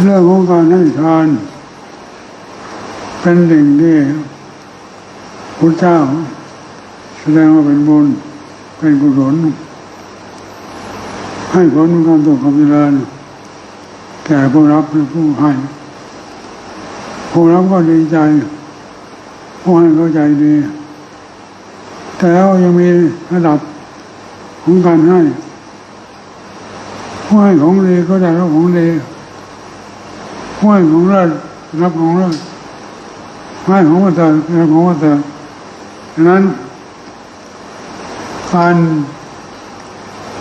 เรื่องของการให้ทาน เป็นสิ่งที่พระเจ้า แสดงว่าเป็นบุญเป็นกุศลให้ผลมีความสุขความเจริญแก่ผู้รับและผู้ให้ ผู้รับก็ดีใจ ผู้ให้ก็ใจดี แต่แล้วยังมีระดับของการให้ผู้ให้ของดีก็ได้รับของดี ผู้ให้ของเลิศรับของเลิศให้ของมาเถิดรับของมาเถิดดังนั้นการ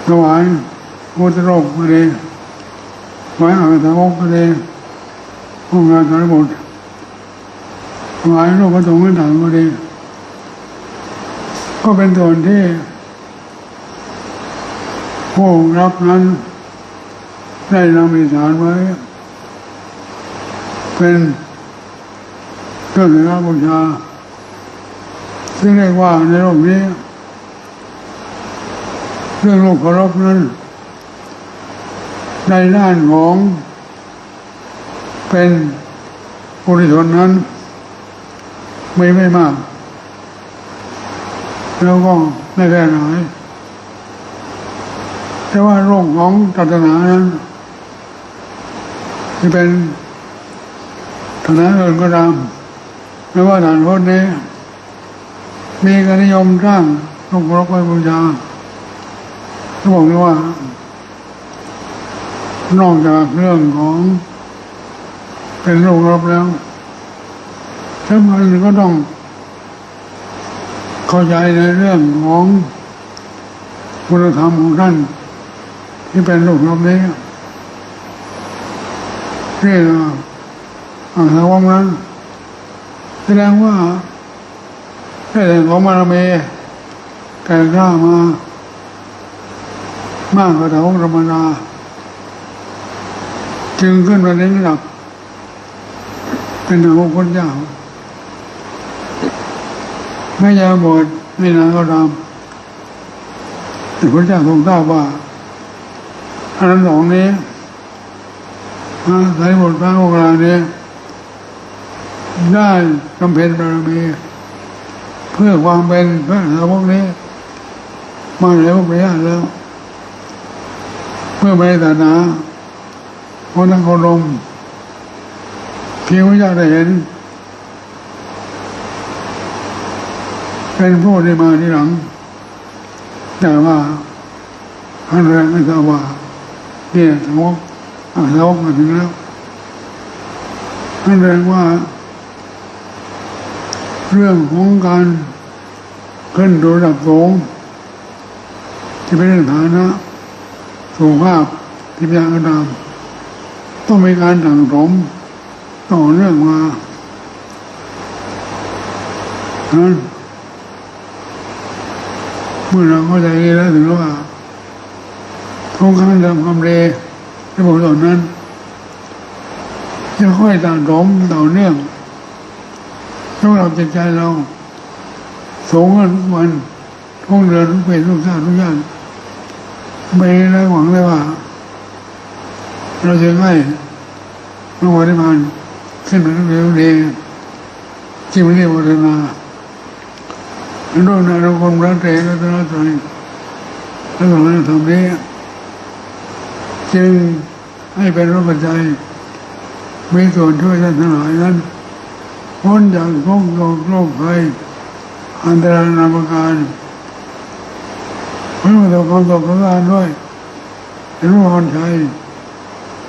ถวายพุทธรูปก็ดีถวายอาสาวกก็ดีผู้งานสารบุตรถวายรูปพระสงฆ์ต่างก็ดีก็เป็นส่วนที่ผู้รับนั้นได้นำอิสานไว้ เป็นเครื่องสักการบูชา ซึ่งเรียกว่าในโลกนี้เรื่องโลกเคารพนั้น ในด้านของเป็นบุริชนนั้น ไม่ไม่มาก แล้วก็ไม่แพร่หลายแต่ว่าโรคของศาสนานั้นที่เป็น ศาสนาอื่นก็ตามไม่ว่าฐานพุทธนี้ มีการนิยมสร้างลูกรกไว้บูชาเขาบอกเลยว่า นอกจากเรื่องของเป็นโรครบแล้วทั้งมันก็ต้องเข้าใจในเรื่องของคุณธรรมของท่าน ที่เป็นลูกรบนี้นี่นะอาสาวกนั้นแสดงว่าได้แต่ของบารมีแก่กล้ามามากกว่าสาวกธรรมดาจึงขึ้นมาในระดับ เป็นสาวกคนเจ้าไม่ยาบวชไม่นานก็ตามแต่พระเจ้าทรงทราบว่าอันนั้นสองนี้อาศัยบทพระโอกาสนี้ ได้กำเพ็ญบารมีเพื่อความเป็นพระสาวกนี้ มาหลายพระยาแล้ว เพื่อไม่ศาสนาคนทั้งคนลมเพียงพระเจ้าได้เห็น เป็นผู้ที่มาที่หลัง แต่ว่าท่านแรกไม่ทราบว่าเนี่ยสาวกอาสาวกมาถึงแล้วท่านแรงว่า เรื่องของการขึ้นระดับสูงที่เป็นฐานะสุขภาพที่พยากระดามต้องมีการสั่งสมต่อเนื่องมานั้นเมื่อเราเข้าใจแล้วถึงว่าทุกครั้งทำความเร็วในบทเหล่านั้นจะค่อยต่างสมต่อเนื่อง สำหรับจิตใจเราสูงกันทุกวันทุกเดือนทุกปีทุกชาติทุกชาติไม่ได้หวังเลยว่า เราจะให้เมื่อวันที่ผ่านขึ้นมาเร็วดีที่ไม่ได้วัฒนาด้วยนารมณ์รักเตรัตนตรัยและของเราทำนี้จึงให้เป็นรูปปัจจัยมีส่วนช่วยท่านทั้งหลายนั้น พ้นจากทุกโศกโรคภัยอันตรายนาประการเพื่อประสบความสุขการด้วยเป็นผู้พรชัย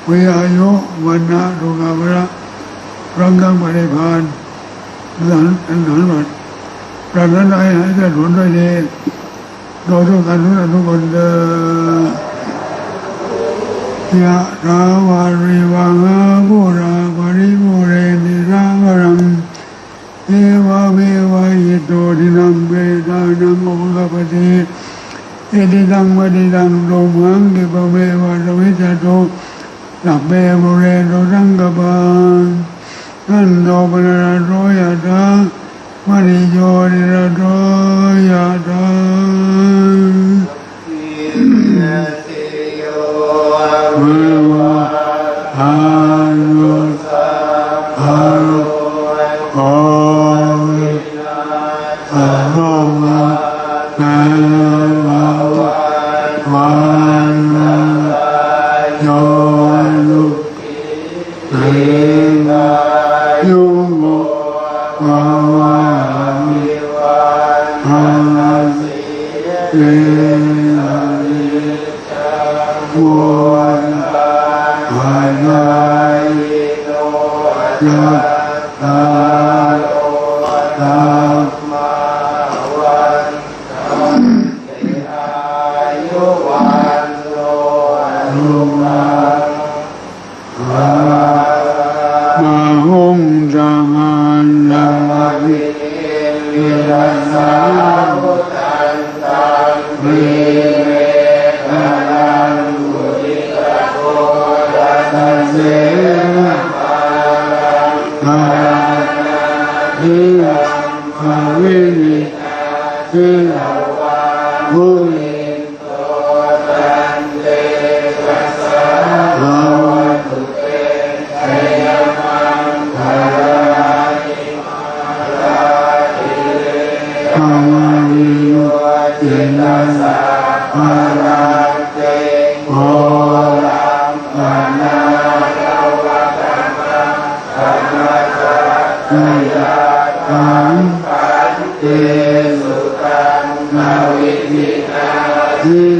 วิอายุวันนะทุกขเวระรังกังปฏิพานหลันอันหลันบัดปรารถนาให้ได้ผลด้วยดีโดยทุกการทุกทุกคนเดิยะราวาริวังอาบุรา เอติตังวะติตังโลมังกิปะเววะสวิจโตสัพเพบุเรโตสังกปานท่านโตปนาโรยะตามริโยนิระโรยะดาติโยเววะทา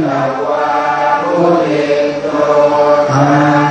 ภวะบุริโตธร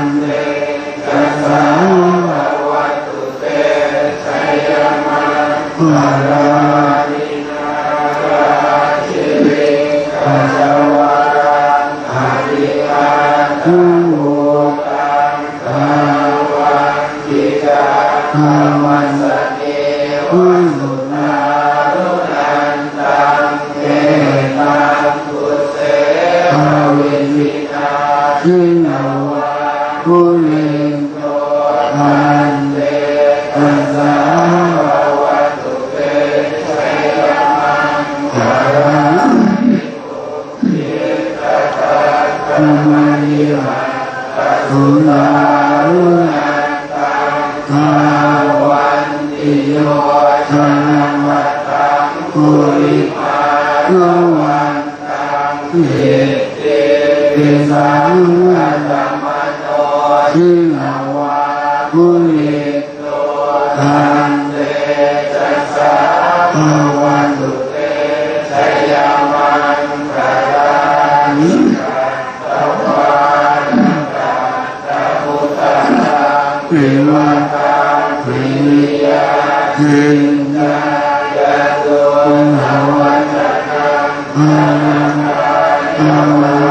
โยชนะตังภูริานวันตังเยชิสังอัตมโนชิวาภูริโตทันเจัสสะวุเตชัยมันกระดานิตวานกาตะพุทธังเววา Yeah. ทินยะโตหะวะตะกังระหั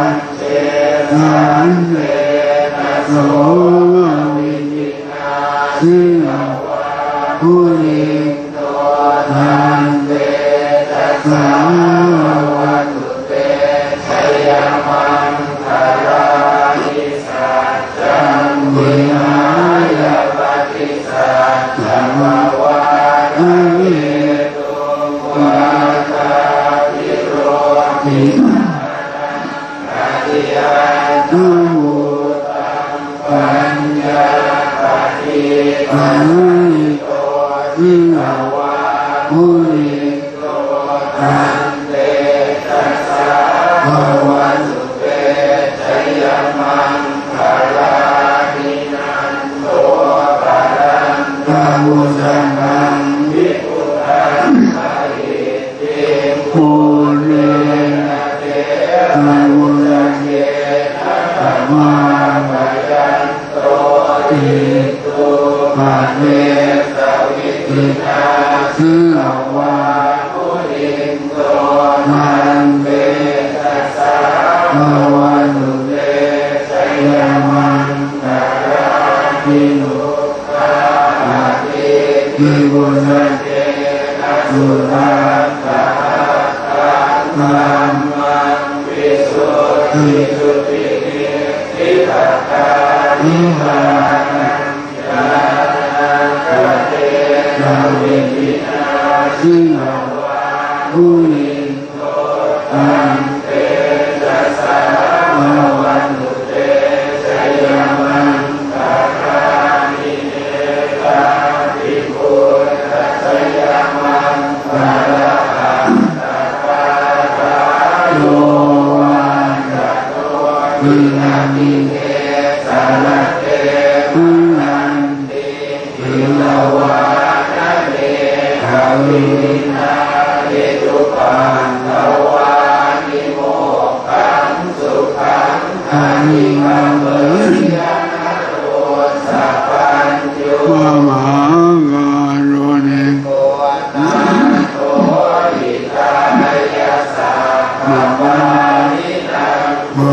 มุ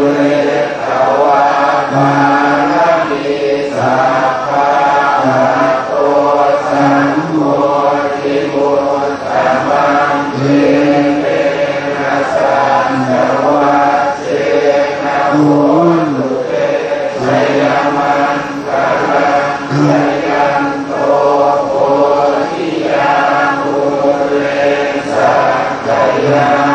เลตวะมานะสัพพะโตสัมโพธิบุตตมังเยเตนะสันตวะเจนมุลุเตชยมันกะลังชยันโตโพธิยามเรสักยา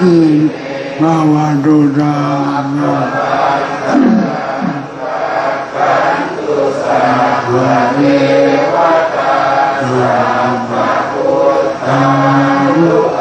อิมาวาดุรามาคันเนวตาสามพุทธานุ